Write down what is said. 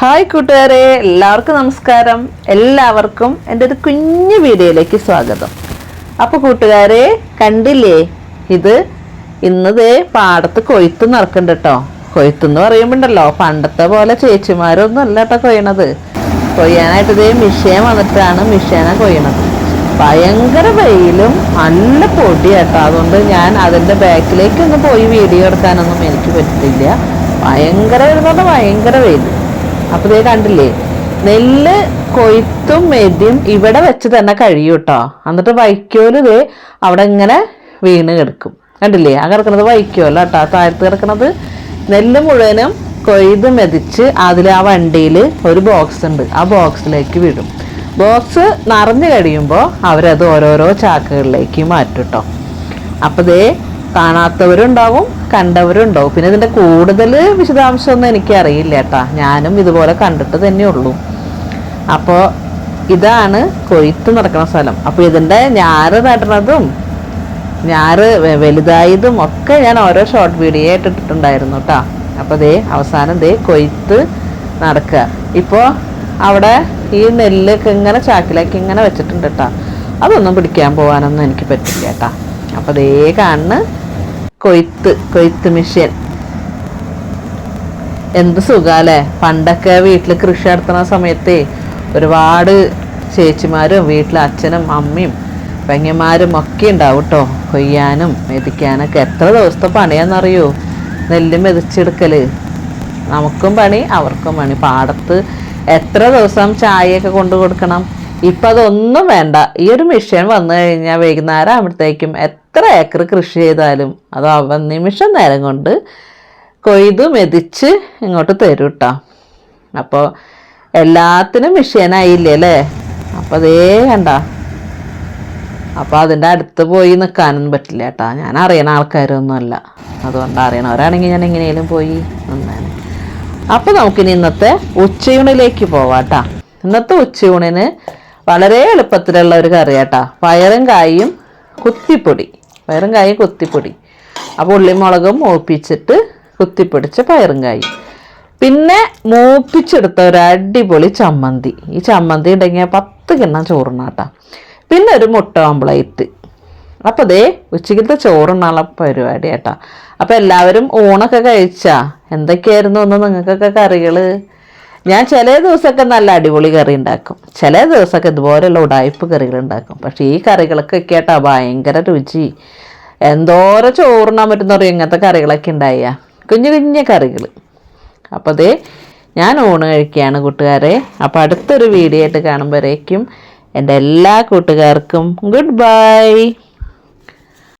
Hi കൂട്ടുകാരെ എല്ലാവർക്കും നമസ്കാരം. എല്ലാവർക്കും എന്റെ ഒരു കുഞ്ഞു വീഡിയോയിലേക്ക് സ്വാഗതം. അപ്പോൾ കൂട്ടുകാരെ കണ്ടില്ലേ? ഇത് ഇന്നതേ പാടത്ത് കൊയ്ത്ത് നടക്കുന്നുണ്ട് കേട്ടോ കൊയ്ത്തെന്ന് പറയുമ്പോണ്ടല്ലോ പണ്ടത്തെ പോലെ ചേച്ചിമാരൊന്നും അല്ല കേട്ടോ കൊയ്യണത്. കൊയ്യാനായിട്ട് ഇതേ മിഷേൻ വന്നിട്ടാണ് മിഷേനെ കൊയ്യണത്. ഭയങ്കര വെയിലും നല്ല പൊടി കേട്ടോ അതുകൊണ്ട് ഞാൻ അതിന്റെ ബാക്കിലേക്കൊന്നും പോയി വീഡിയോ എടുക്കാനൊന്നും എനിക്ക് പറ്റില്ല. ഭയങ്കര വരുന്നത് ഭയങ്കര വെയിൽ അപ്പൊ ഇതേ കണ്ടില്ലേ? നെല്ല് കൊയ്ത്തും മെതിയും ഇവിടെ വെച്ച് തന്നെ കഴിയും കേട്ടോ എന്നിട്ട് വൈക്കോൽ ഇതേ അവിടെ ഇങ്ങനെ വീണ് കിടക്കും. കണ്ടില്ലേ? ആ കിടക്കുന്നത് വൈക്കോല കേട്ടോ താഴത്ത് കിടക്കുന്നത് നെല്ല് മുഴുവനും കൊയ്ത് മെതിച്ച് അതിൽ ആ വണ്ടിയിൽ ഒരു ബോക്സ് ഉണ്ട്. ആ ബോക്സിലേക്ക് വിടും. ബോക്സ് നിറഞ്ഞു കഴിയുമ്പോൾ അവരത് ഓരോരോ ചാക്കുകളിലേക്ക് മാറ്റും കേട്ടോ അപ്പോൾ ദേ കാണാത്തവരുണ്ടാവും കണ്ടവരുണ്ടാവും. പിന്നെ ഇതിന്റെ കൂടുതൽ വിശദാംശമൊന്നും എനിക്ക് അറിയില്ല കേട്ടാ. ഞാനും ഇതുപോലെ കണ്ടിട്ട് തന്നെ ഉള്ളൂ. അപ്പോൾ ഇതാണ് കൊയ്ത്ത് നടക്കുന്ന സ്ഥലം. അപ്പോൾ ഇതിന്റെ ഞാറ് നടണതും ഞാറ് വലുതായതും ഒക്കെ ഞാൻ ഓരോ ഷോർട്ട് വീഡിയോ ആയിട്ട് ഇട്ടിട്ടുണ്ടായിരുന്നു കേട്ടോ. അപ്പോൾ ദേ അവസാനം ദേ കൊയ്ത്ത് നടക്കുക. ഇപ്പോൾ അവിടെ ഈ നെല്ലൊക്കെ ഇങ്ങനെ ചാക്കിലാക്കി ഇങ്ങനെ വെച്ചിട്ടുണ്ട് കേട്ടോ. അതൊന്നും പിടിക്കാൻ പോകാനൊന്നും എനിക്ക് പറ്റില്ല കേട്ടാ. അപ്പോൾ ദേ കാണുന്ന കൊയ്ത്ത് കൊയ്ത്ത് മെഷീൻ എന്ത് സുഖമല്ലേ പണ്ടൊക്കെ വീട്ടിൽ കൃഷി നടത്തുന്ന സമയത്തെ ഒരുപാട് ചേച്ചിമാരും വീട്ടിലെ അച്ഛനും അമ്മയും പെങ്ങന്മാരും ഒക്കെ ഉണ്ടാവും കേട്ടോ കൊയ്യാനും മെതിക്കാനൊക്കെ. എത്ര ദിവസത്തെ പണിയാണെന്നറിയോ നെല്ല് മെതിച്ചെടുക്കൽ. നമുക്കും പണി അവർക്കും പണി. പാടത്ത് എത്ര ദിവസം ചായയൊക്കെ കൊണ്ടു കൊടുക്കണം ഇപ്പം അതൊന്നും വേണ്ട. ഈ ഒരു മിഷൻ വന്നു കഴിഞ്ഞാൽ വൈകുന്നേരം ആകുമ്പോഴത്തേക്കും എത്ര ഏക്കർ കൃഷി ചെയ്താലും അത് അവ നിമിഷം നേരം കൊണ്ട് കൊയ്ത് മെതിച്ച് ഇങ്ങോട്ട് തരും കേട്ടോ അപ്പോൾ എല്ലാത്തിനും മിഷീനായില്ലേ അല്ലേ? അപ്പോൾ അതേ കണ്ട. അപ്പോൾ അതിന്റെ അടുത്ത് പോയി നിൽക്കാനൊന്നും പറ്റില്ല കേട്ടോ. ഞാൻ അറിയണ ആൾക്കാരൊന്നുമല്ല. അതുകൊണ്ട് അറിയണവരാണെങ്കിൽ ഞാൻ എങ്ങനെയും പോയി നിന്നേനെ. അപ്പോൾ നമുക്കിനി ഇന്നത്തെ ഉച്ചയൂണിലേക്ക് പോവാം കേട്ടോ ഇന്നത്തെ ഉച്ചയൂണിന് വളരെ എളുപ്പത്തിലുള്ള ഒരു കറി കേട്ടോ പയറും കായും കുത്തിപ്പൊടി. പയറും കായും കുത്തിപ്പൊടി. അപ്പോൾ ഉള്ളിമുളകും മൂപ്പിച്ചിട്ട് കുത്തിപ്പൊടിച്ച പയറും കായും. പിന്നെ മൂപ്പിച്ചെടുത്ത ഒരു അടിപൊളി ചമ്മന്തി. ഈ ചമ്മന്തി ഉണ്ടെങ്കിൽ പത്ത് കിണ്ണം ചോറുണ്ണാട്ടാ. പിന്നെ ഒരു മുട്ട ഓംപ്ലേറ്റ് അപ്പോൾ അതേ ഉച്ചയ്ക്കത്തെ ചോറുണ്ണാനുള്ള പരിപാടി കേട്ടോ അപ്പോൾ എല്ലാവരും ഊണൊക്കെ കഴിച്ചാ? എന്തൊക്കെയായിരുന്നു ഒന്ന് നിങ്ങൾക്കൊക്കെ കറികൾ ഞാൻ ചില ദിവസമൊക്കെ നല്ല അടിപൊളി കറി ഉണ്ടാക്കും. ചില ദിവസമൊക്കെ ഇതുപോലെയുള്ള ഉടായ്പ് കറികൾ ഉണ്ടാക്കും. പക്ഷേ ഈ കറികളൊക്കെ കേട്ടാ ഭയങ്കര രുചി. എന്തോരം ചോറുണ്ണാൻ പറ്റുന്ന പറയും ഇങ്ങനത്തെ കറികളൊക്കെ ഉണ്ടായ? കുഞ്ഞു കുഞ്ഞു കറികൾ. അപ്പോൾ അതേ ഞാൻ ഊണ് കഴിക്കുകയാണ് കൂട്ടുകാരെ. അപ്പോൾ അടുത്തൊരു വീഡിയോ ആയിട്ട് കാണുമ്പോഴേക്കും എന്റെ എല്ലാ കൂട്ടുകാർക്കും ഗുഡ് ബൈ.